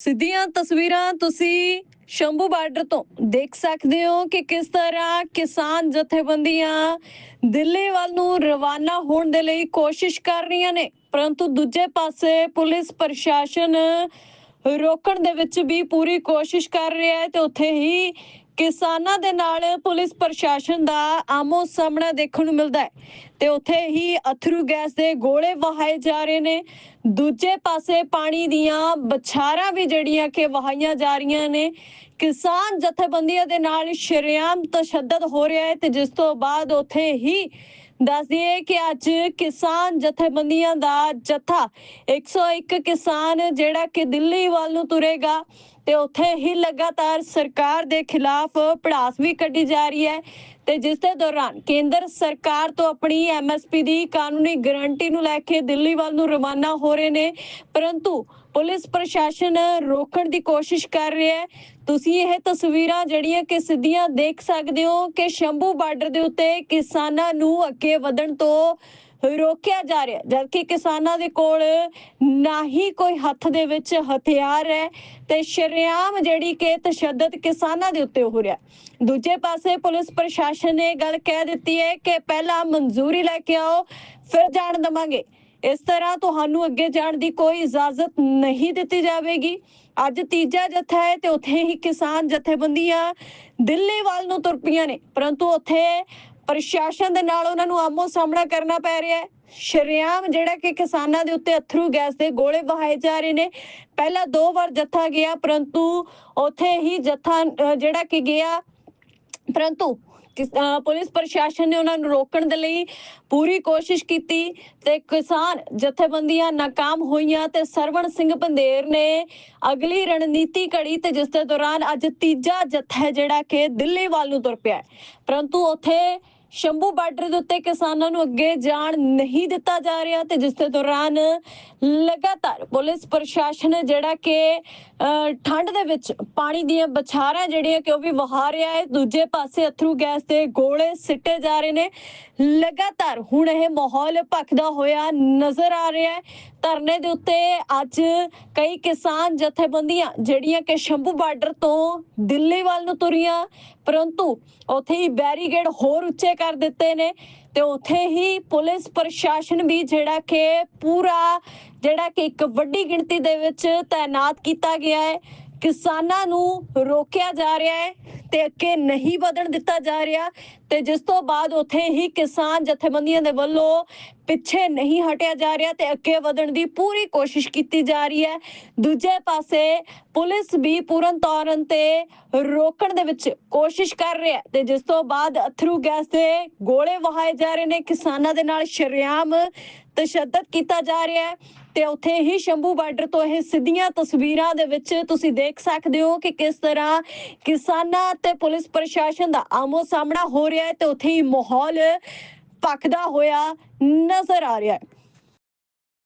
ਸਿੱਧੀਆਂ ਤਸਵੀਰਾਂ ਤੁਸੀਂ ਸ਼ੰਭੂ ਬਾਰਡਰ ਤੋਂ ਦੇਖ ਸਕਦੇ ਹੋ ਕਿ ਕਿਸ ਤਰ੍ਹਾਂ ਕਿਸਾਨ ਜਥੇਬੰਦੀਆਂ ਦਿੱਲੀ ਵੱਲ ਨੂੰ ਰਵਾਨਾ ਹੋਣ ਦੇ ਲਈ ਕੋਸ਼ਿਸ਼ ਕਰ ਰਹੀਆਂ ਨੇ। ਪਰੰਤੂ ਦੂਜੇ ਪਾਸੇ ਪੁਲਿਸ ਪ੍ਰਸ਼ਾਸਨ ਰੋਕਣ ਦੇ ਵਿੱਚ ਵੀ ਪੂਰੀ ਕੋਸ਼ਿਸ਼ ਕਰ ਰਿਹਾ ਹੈ ਤੇ ਉੱਥੇ ਹੀ ਕਿਸਾਨਾਂ ਦੇ ਨਾਲ ਪੁਲਿਸ ਪ੍ਰਸ਼ਾਸਨ ਦਾ ਆਮੋ ਸਾਹਮਣਾ ਦੇਖਣ ਨੂੰ ਮਿਲਦਾ ਹੈ। ਤੇ ਉੱਥੇ ਹੀ ਅਥਰੂ ਗੈਸ ਦੇ ਗੋਲੇ ਵਹਾਏ ਜਾ ਰਹੇ ਨੇ। ਦੂਜੇ ਪਾਸੇ ਪਾਣੀ ਦੀਆਂ ਬਛਾਰਾਂ ਵੀ ਜਿਹੜੀਆਂ ਕਿ ਵਹਾਈਆਂ ਜਾ ਰਹੀਆਂ ਨੇ। ਕਿਸਾਨ ਜਥੇਬੰਦੀਆਂ ਦੇ ਨਾਲ ਸ਼ਰੇਆਮ ਤਸ਼ੱਦਦ ਹੋ ਰਿਹਾ ਹੈ ਤੇ ਜਿਸ ਤੋਂ ਬਾਅਦ ਉੱਥੇ ਹੀ ਦੱਸ ਦਈਏ ਕਿ ਅੱਜ ਕਿਸਾਨ ਜਥੇਬੰਦੀਆਂ ਦਾ ਜਥਾ 101 ਕਿਸਾਨ ਜਿਹੜਾ ਕਿ ਦਿੱਲੀ ਵੱਲ ਨੂੰ ਤੁਰੇਗਾ। ਤੇ ਉੱਥੇ ਹੀ ਲਗਾਤਾਰ ਸਰਕਾਰ ਦੇ ਖਿਲਾਫ ਪੜਾਸ ਵੀ ਕੱਢੀ ਜਾ ਰਹੀ ਹੈ ਤੇ ਜਿਸ ਦੇ ਦੌਰਾਨ ਕੇਂਦਰ ਸਰਕਾਰ ਤੋਂ ਆਪਣੀ ਐਮਐਸਪੀ ਦੀ ਕਾਨੂੰਨੀ ਗਾਰੰਟੀ ਨੂੰ ਲੈ ਕੇ ਦਿੱਲੀ ਵੱਲ ਨੂੰ ਰਵਾਨਾ ਹੋ ਰਹੇ ਨੇ, ਪਰੰਤੂ ਪੁਲਿਸ ਪ੍ਰਸ਼ਾਸਨ ਰੋਕਣ ਦੀ ਕੋਸ਼ਿਸ਼ ਕਰ ਰਿਹਾ ਹੈ। ਤੁਸੀਂ ਇਹ ਤਸਵੀਰਾਂ ਜਿਹੜੀਆਂ ਕਿ ਸਿੱਧੀਆਂ ਦੇਖ ਸਕਦੇ ਹੋ ਕਿ ਸ਼ੰਭੂ ਬਾਰਡਰ ਦੇ ਉੱਤੇ ਕਿਸਾਨਾਂ ਨੂੰ ਅੱਗੇ ਵਧਣ ਤੋਂ ਰੋਕਿਆ ਜਾ ਰਿਹਾ ਜਦਕਿ ਕਿਸਾਨਾਂ ਦੇ ਕੋਲ ਨਾ ਹੀ ਕੋਈ ਹੱਥ ਦੇ ਵਿੱਚ ਹਥਿਆਰ ਹੈ ਤੇ ਸ਼ਰੇਆਮ ਜਿਹੜੀ ਕਿ ਤਸ਼ੱਦਦ ਕਿਸਾਨਾਂ ਦੇ ਉੱਤੇ ਹੋ ਰਿਹਾ ਦੂਜੇ ਪਾਸੇ ਪੁਲਿਸ ਪ੍ਰਸ਼ਾਸਨ ਨੇ ਗੱਲ ਕਹਿ ਦਿੱਤੀ ਹੈ ਕਿ ਪਹਿਲਾਂ ਮਨਜ਼ੂਰੀ ਲੈ ਕੇ ਆਓ, ਫਿਰ ਜਾਣ ਦਵਾਂਗੇ। ਇਸ ਤਰ੍ਹਾਂ ਤੁਹਾਨੂੰ ਅੱਗੇ ਜਾਣ ਦੀ ਕੋਈ ਇਜਾਜ਼ਤ ਨਹੀਂ ਦਿੱਤੀ ਜਾਵੇਗੀ। ਅੱਜ ਤੀਜਾ ਜਥਾ ਹੈ ਤੇ ਉੱਥੇ ਹੀ ਕਿਸਾਨ ਜਥੇਬੰਦੀਆਂ ਦਿੱਲੀ ਵੱਲ ਨੂੰ ਤੁਰ ਪਈਆਂ ਨੇ, ਪਰੰਤੂ ਉੱਥੇ ਪ੍ਰਸ਼ਾਸਨ ਦੇ ਨਾਲ ਉਹਨਾਂ ਨੂੰ ਆਮੋ ਸਾਹਮਣਾ ਕਰਨਾ ਪੈ ਰਿਹਾ ਹੈ। ਸ਼ਰੇਆਮ ਜਿਹੜਾ ਕਿ ਕਿਸਾਨਾਂ ਦੇ ਉੱਤੇ ਅਥਰੂ ਗੈਸ ਦੇ ਗੋਲੇ ਵਹਾਏ ਜਾ ਰਹੇ ਨੇ। ਪਹਿਲਾਂ ਦੋ ਵਾਰ ਜਥਾ ਗਿਆ, ਪਰੰਤੂ ਉੱਥੇ ਹੀ ਜਥਾ ਜਿਹੜਾ ਕਿ ਗਿਆ, ਪਰੰਤੂ ਪੁਲਿਸ ਪ੍ਰਸ਼ਾਸਨ ਨੇ ਉਹਨਾਂ ਨੂੰ ਰੋਕਣ ਦੇ ਲਈ ਪੂਰੀ ਕੋਸ਼ਿਸ਼ ਕੀਤੀ ਤੇ ਕਿਸਾਨ ਜਥੇਬੰਦੀਆਂ ਨਾਕਾਮ ਹੋਈਆਂ ਤੇ ਸਰਵਣ ਸਿੰਘ ਬੰਦੇਰ ਨੇ ਅਗਲੀ ਰਣਨੀਤੀ ਘੜੀ ਤੇ ਜਿਸ ਦੇ ਦੌਰਾਨ ਅੱਜ ਤੀਜਾ ਜੱਥਾ ਹੈ ਜਿਹੜਾ ਕਿ ਦਿੱਲੀ ਵੱਲ ਨੂੰ ਤੁਰ ਪਿਆ ਪਰੰਤੂ ਉੱਥੇ ਸ਼ੰਭੂ ਬਾਰਡਰ ਦੇ ਉੱਤੇ ਕਿਸਾਨਾਂ ਨੂੰ ਅੱਗੇ ਜਾਣ ਨਹੀਂ ਦਿੱਤਾ ਜਾ ਰਿਹਾ ਤੇ ਜਿਸ ਦੇ ਦੌਰਾਨ ਲਗਾਤਾਰ ਪੁਲਿਸ ਪ੍ਰਸ਼ਾਸਨ ਜਿਹੜਾ ਕਿ ਠੰਡ ਦੇ ਵਿੱਚ ਪਾਣੀ ਦੀਆਂ ਬਛਾਰਾਂ ਜਿਹੜੀਆਂ ਕਿ ਉਹ ਵੀ ਵਹਾ ਰਿਹਾ ਹੈ, ਦੂਜੇ ਪਾਸੇ ਅਥਰੂ ਗੈਸ ਦੇ ਗੋਲੇ ਸਿੱਟੇ ਜਾ ਰਹੇ ਨੇ। ਲਗਾਤਾਰ ਹੁਣ ਇਹ ਮਾਹੌਲ ਭਖਦਾ ਹੋਇਆ ਨਜ਼ਰ ਆ ਰਿਹਾ ਹੈ। ਧਰਨੇ ਦੇ ਉੱਤੇ ਅੱਜ ਕਈ ਕਿਸਾਨ ਜਥੇਬੰਦੀਆਂ ਜਿਹੜੀਆਂ ਕਿ ਸ਼ੰਭੂ ਬਾਰਡਰ ਤੋਂ ਦਿੱਲੀ ਵੱਲ ਨੂੰ ਤੁਰੀਆਂ, ਪਰੰਤੂ ਉੱਥੇ ਹੀ ਬੈਰੀਗੇਡ ਹੋਰ ਉੱਚੇ ਕਰ ਦਿੱਤੇ ਨੇ ਤੇ ਉੱਥੇ ਹੀ ਪੁਲਿਸ ਪ੍ਰਸ਼ਾਸਨ ਵੀ ਜਿਹੜਾ ਕਿ ਪੂਰਾ ਜਿਹੜਾ ਕਿ ਇੱਕ ਵੱਡੀ ਗਿਣਤੀ ਦੇ ਵਿੱਚ ਤਾਇਨਾਤ ਕੀਤਾ ਗਿਆ ਹੈ। ਕਿਸਾਨਾਂ ਨੂੰ ਰੋਕਿਆ ਜਾ ਰਿਹਾ ਹੈ ਤੇ ਅੱਗੇ ਨਹੀਂ ਵਧਣ ਦਿੱਤਾ ਜਾ ਰਿਹਾ ਤੇ ਜਿਸ ਤੋਂ ਬਾਅਦ ਉੱਥੇ ਹੀ ਕਿਸਾਨ ਜਥੇਬੰਦੀਆਂ ਦੇ ਵੱਲੋਂ ਪਿੱਛੇ ਨਹੀਂ ਹਟਿਆ ਜਾ ਰਿਹਾ ਤੇ ਅੱਗੇ ਵਧਣ ਦੀ ਪੂਰੀ ਕੋਸ਼ਿਸ਼ ਕੀਤੀ ਜਾ ਰਹੀ ਹੈ। ਦੂਜੇ ਪਾਸੇ ਪੁਲਿਸ ਵੀ ਪੂਰਨ ਤੌਰ ਤੇ ਰੋਕਣ ਦੇ ਵਿੱਚ ਕੋਸ਼ਿਸ਼ ਕਰ ਰਿਹਾ ਹੈ ਤੇ ਜਿਸ ਤੋਂ ਬਾਅਦ ਅਥਰੂ ਗੈਸ ਦੇ ਗੋਲੇ ਵਹਾਏ ਜਾ ਰਹੇ ਨੇ। ਕਿਸਾਨਾਂ ਦੇ ਨਾਲ ਸ਼ਰੇਆਮ ਤਸ਼ੱਦਦ ਕੀਤਾ ਜਾ ਰਿਹਾ ਹੈ ਤੇ ਉੱਥੇ ਹੀ ਸ਼ੰਭੂ ਬਾਰਡਰ ਤੋਂ ਇਹ ਸਿੱਧੀਆਂ ਤਸਵੀਰਾਂ ਦੇ ਵਿੱਚ ਤੁਸੀਂ ਦੇਖ ਸਕਦੇ ਹੋ ਕਿ ਕਿਸ ਤਰ੍ਹਾਂ ਕਿਸਾਨਾਂ ਤੇ ਪੁਲਿਸ ਪ੍ਰਸ਼ਾਸਨ ਦਾ ਆਮੋ ਸਾਹਮਣਾ ਹੋ ਰਿਹਾ ਹੈ ਤੇ ਉੱਥੇ ਹੀ ਮਾਹੌਲ ਭਖਦਾ ਹੋਇਆ ਨਜ਼ਰ ਆ ਰਿਹਾ ਹੈ।